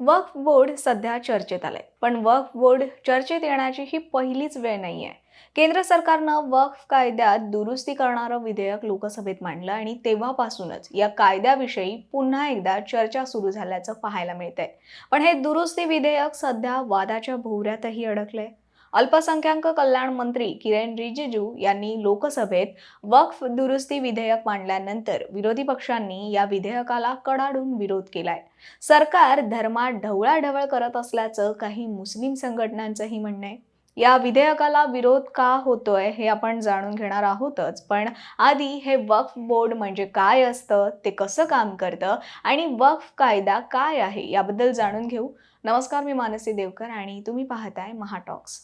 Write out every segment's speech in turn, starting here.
वक्फ board सध्या चर्चेत आलंय. पण वक्फ बोर्ड चर्चेत येण्याची ही पहिलीच वेळ नाही आहे केंद्र सरकारनं वक्फ कायद्यात दुरुस्ती करणारं विधेयक लोकसभेत मांडलं आणि तेव्हापासूनच या कायद्याविषयी पुन्हा एकदा चर्चा सुरू झाल्याचं पाहायला मिळतंय. पण हे दुरुस्ती विधेयक सध्या वादाच्या भोवऱ्यातही अडकलंय. अल्पसंख्याक कल्याण मंत्री किरेन रिजिजू यांनी लोकसभेत वक्फ दुरुस्ती विधेयक मांडल्यानंतर विरोधी पक्षांनी या विधेयकाला कडाडून विरोध केलाय. सरकार धर्मात ढवळाढवळ करत असल्याचं काही मुस्लिम संघटनांचंही म्हणणं आहे. या विधेयकाला विरोध का होतोय हे आपण जाणून घेणार आहोतच पण आधी हे वक्फ बोर्ड म्हणजे काय असतं ते कसं काम करतं आणि वक्फ कायदा काय आहे याबद्दल जाणून घेऊ. नमस्कार मी मानसी देवकर आणि तुम्ही पाहताय महाटॉक्स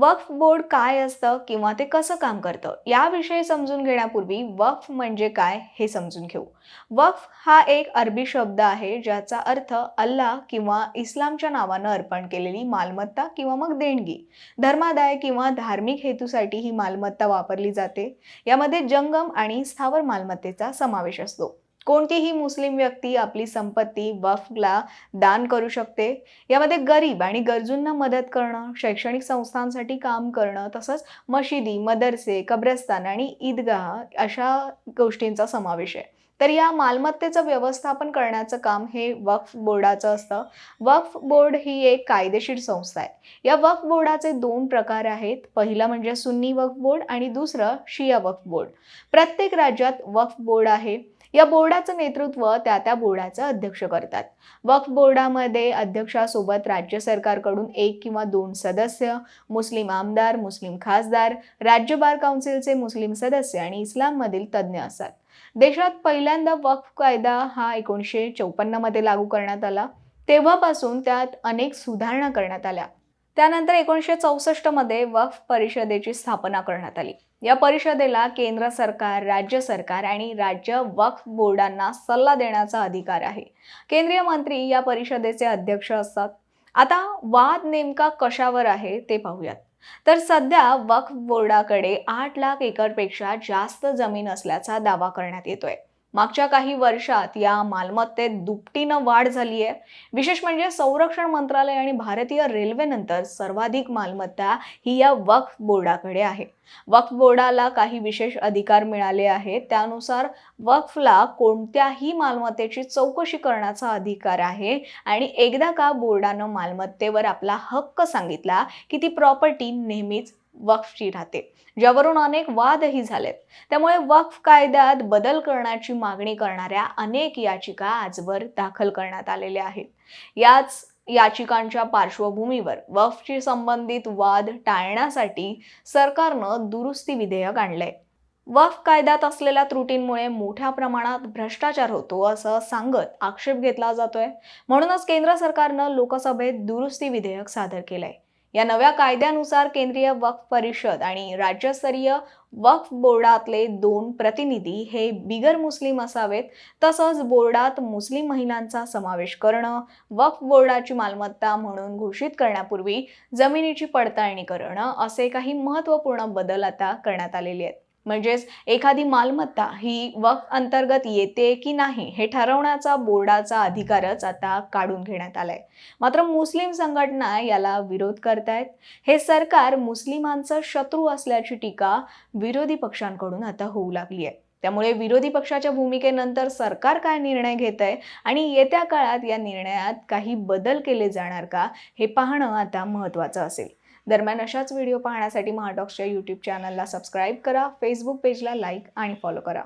वक्फ बोर्ड काय असतं किंवा ते कसं काम करतं? याविषयी समजून घेण्यापूर्वी वक्फ म्हणजे काय हे समजून घेऊ. वक्फ हा एक अरबी शब्द आहे ज्याचा अर्थ अल्लाह किंवा इस्लामच्या नावानं अर्पण केलेली मालमत्ता किंवा मग देणगी. धर्मादाय किंवा धार्मिक हेतूसाठी ही मालमत्ता वापरली जाते. यामध्ये जंगम आणि स्थावर मालमत्तेचा समावेश असतो. कोणतीही मुस्लिम व्यक्ती आपली संपत्ती वफला दान करू शकते. यामध्ये गरीब आणि गरजूंना मदत करणं शैक्षणिक संस्थांसाठी काम करणं तसंच मशिदी मदरसे कब्रस्तान आणि ईदगाह अशा गोष्टींचा समावेश आहे. तर या मालमत्तेचं व्यवस्थापन करण्याचं काम हे वक्फ बोर्डाचं असतं. वक्फ बोर्ड ही एक कायदेशीर संस्था आहे. या वक्फ बोर्डाचे दोन प्रकार आहेत. पहिलं म्हणजे सुन्नी वक्फ बोर्ड आणि दुसरं शिया वक्फ बोर्ड. प्रत्येक राज्यात वक्फ बोर्ड आहे. या बोर्डाचं नेतृत्व त्या त्या बोर्डाचे अध्यक्ष करतात. वक्फ बोर्डामध्ये अध्यक्षासोबत राज्य सरकारकडून एक किंवा दोन सदस्य मुस्लिम आमदार मुस्लिम खासदार राज्य बार काउन्सिलचे मुस्लिम सदस्य आणि इस्लाममधील तज्ज्ञ असतात. देशात पहिल्यांदा वक्फ कायदा हा एकोणीसशे चौपन्नमध्ये लागू करण्यात आला. तेव्हापासून त्यात अनेक सुधारणा करण्यात आल्या. त्यानंतर एकोणीसशे चौसष्टमध्ये वक्फ परिषदेची स्थापना करण्यात आली. या परिषदेला केंद्र सरकार राज्य सरकार आणि राज्य वक्फ बोर्डांना सल्ला देण्याचा अधिकार आहे. केंद्रीय मंत्री या परिषदेचे अध्यक्ष असतात. आता वाद नेमका कशावर आहे ते पाहूयात. तर सध्या वक्फ बोर्डाकडे आठ लाख एकरपेक्षा जास्त जमीन असल्याचा दावा करण्यात येतोय. मागच्या काही वर्षात या मालमत्तेत दुपटीनं वाढ झाली आहे विशेष म्हणजे संरक्षण मंत्रालय आणि भारतीय रेल्वेनंतर सर्वाधिक मालमत्ता ही या वक्फ बोर्डाकडे आहे. वक्फ बोर्डाला काही विशेष अधिकार मिळाले आहेत. त्यानुसार वक्फला कोणत्याही मालमत्तेची चौकशी करण्याचा अधिकार आहे आणि एकदा का बोर्डानं मालमत्तेवर आपला हक्क सांगितला की ती प्रॉपर्टी नेहमीच वक्फची राहते. ज्यावरून अनेक वादही झालेत. त्यामुळे वक्फ कायद्यात बदल करण्याची मागणी करणाऱ्या अनेक याचिका आजवर दाखल करण्यात आलेल्या आहेत. याच याचिकांच्या पार्श्वभूमीवर वक्फशी संबंधित वाद टाळण्यासाठी सरकारनं दुरुस्ती विधेयक आणलंय. वक्फ कायद्यात असलेल्या त्रुटींमुळे मोठ्या प्रमाणात भ्रष्टाचार होतो असं सांगत आक्षेप घेतला जातोय. म्हणूनच केंद्र सरकारनं लोकसभेत दुरुस्ती विधेयक सादर केलंय. या नव्या कायद्यानुसार केंद्रीय वक्फ परिषद आणि राज्यस्तरीय वक्फ बोर्डातले दोन प्रतिनिधी हे बिगर मुस्लिम असावेत. तसंच बोर्डात मुस्लिम महिलांचा समावेश करणं वक्फ बोर्डाची मालमत्ता म्हणून घोषित करण्यापूर्वी जमिनीची पडताळणी करणं असे काही महत्त्वपूर्ण बदल आता करण्यात आलेले आहेत. म्हणजेच एखादी मालमत्ता ही वक्फ अंतर्गत येते की नाही हे ठरवण्याचा बोर्डाचा अधिकारच आता काढून घेण्यात आलाय. मात्र मुस्लिम संघटना याला विरोध करतायत. हे सरकार मुस्लिमांचा शत्रू असल्याची टीका विरोधी पक्षांकडून आता होऊ लागली आहे. त्यामुळे विरोधी पक्षाच्या भूमिकेनंतर सरकार काय निर्णय घेत आहे आणि येत्या काळात या निर्णयात काही बदल केले जाणार का हे पाहणं आता महत्त्वाचं असेल. दरम्यान अशाच व्हिडिओ पाहण्यासाठी महाडॉक्सच्या यूट्यूब चॅनलला सबस्क्राईब करा फेसबुक पेजला लाईक आणि फॉलो करा.